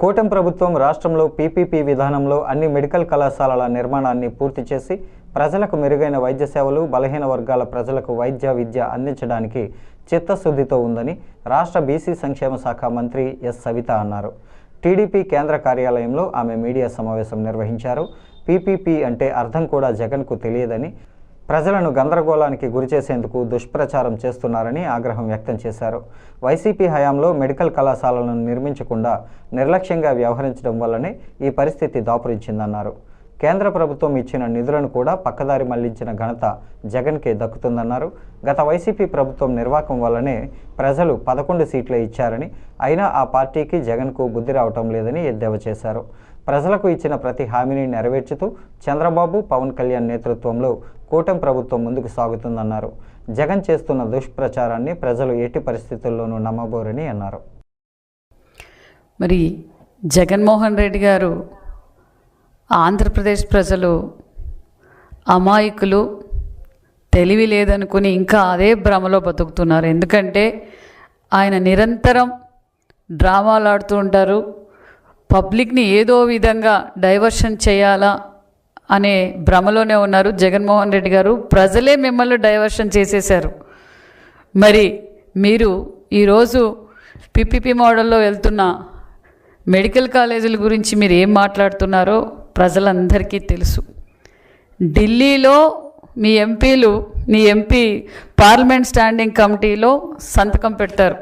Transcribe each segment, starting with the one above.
కూటం ప్రభుత్వం రాష్ట్రంలో పీపీపీ విధానంలో అన్ని మెడికల్ కళాశాలల నిర్మాణాన్ని పూర్తి చేసి ప్రజలకు మెరుగైన వైద్య సేవలు బలహీన వర్గాల ప్రజలకు వైద్య విద్య అందించడానికి చిత్తశుద్ధితో ఉందని రాష్ట్ర బీసీ సంక్షేమ శాఖ మంత్రి ఎస్ సవిత అన్నారు. టీడీపీ కేంద్ర కార్యాలయంలో ఆమె మీడియా సమావేశం నిర్వహించారు. పీపీపీ అంటే అర్థం కూడా జగన్కు తెలియదని ప్రజలను గందరగోళానికి గురిచేసేందుకు దుష్ప్రచారం చేస్తున్నారని ఆగ్రహం వ్యక్తం చేశారు. వైసీపీ హయాంలో మెడికల్ కళాశాలను నిర్మించకుండా నిర్లక్ష్యంగా వ్యవహరించడం వల్లనే ఈ పరిస్థితి దాపురించిందన్నారు. కేంద్ర ప్రభుత్వం ఇచ్చిన నిధులను కూడా పక్కదారి మళ్ళించిన ఘనత జగన్కే దక్కుతుందన్నారు. గత వైసీపీ ప్రభుత్వం నిర్వాకం వల్లనే ప్రజలు పదకొండు సీట్లే ఇచ్చారని అయినా ఆ పార్టీకి జగన్కు బుద్ధి రావటం లేదని ఎద్దేవా చేశారు. ప్రజలకు ఇచ్చిన ప్రతి హామీని నెరవేర్చుతూ చంద్రబాబు పవన్ కళ్యాణ్ నేతృత్వంలో కూటమి ప్రభుత్వం ముందుకు సాగుతుందన్నారు. జగన్ చేస్తున్న దుష్ప్రచారాన్ని ప్రజలు ఎట్టి పరిస్థితుల్లోనూ నమ్మబోరని అన్నారు. మరి జగన్మోహన్ రెడ్డి గారు ఆంధ్రప్రదేశ్ ప్రజలు అమాయకులు తెలివి లేదనుకుని ఇంకా అదే భ్రమలో బతుకుతున్నారు. ఎందుకంటే ఆయన నిరంతరం డ్రామాలు ఆడుతూ ఉంటారు. పబ్లిక్ని ఏదో విధంగా డైవర్షన్ చేయాలా అనే భ్రమలోనే ఉన్నారు జగన్మోహన్ రెడ్డి గారు. ప్రజలే మిమ్మల్ని డైవర్షన్ చేసేశారు. మరి మీరు ఈరోజు పిపిపి మోడల్లో వెళ్తున్న మెడికల్ కాలేజీల గురించి మీరు ఏం మాట్లాడుతున్నారో ప్రజలందరికీ తెలుసు. ఢిల్లీలో మీ ఎంపీలు మీ ఎంపీ పార్లమెంట్ స్టాండింగ్ కమిటీలో సంతకం పెడతారు.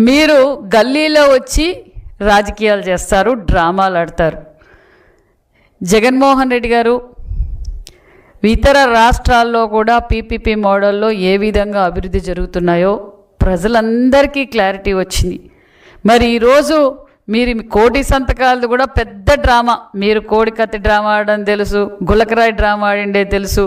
మీరు గల్లీలో వచ్చి రాజకీయాలు చేస్తారు డ్రామాలు ఆడతారు. జగన్మోహన్ రెడ్డి గారు ఇతర రాష్ట్రాల్లో కూడా పీపీపీ మోడల్లో ఏ విధంగా అభివృద్ధి జరుగుతున్నాయో ప్రజలందరికీ క్లారిటీ వచ్చింది. మరి ఈరోజు మీరు కోటి సంతకాలది కూడా పెద్ద డ్రామా. మీరు కోడికత్తి డ్రామా ఆడడం తెలుసు గులకరాయి డ్రామా ఆడిండే తెలుసు.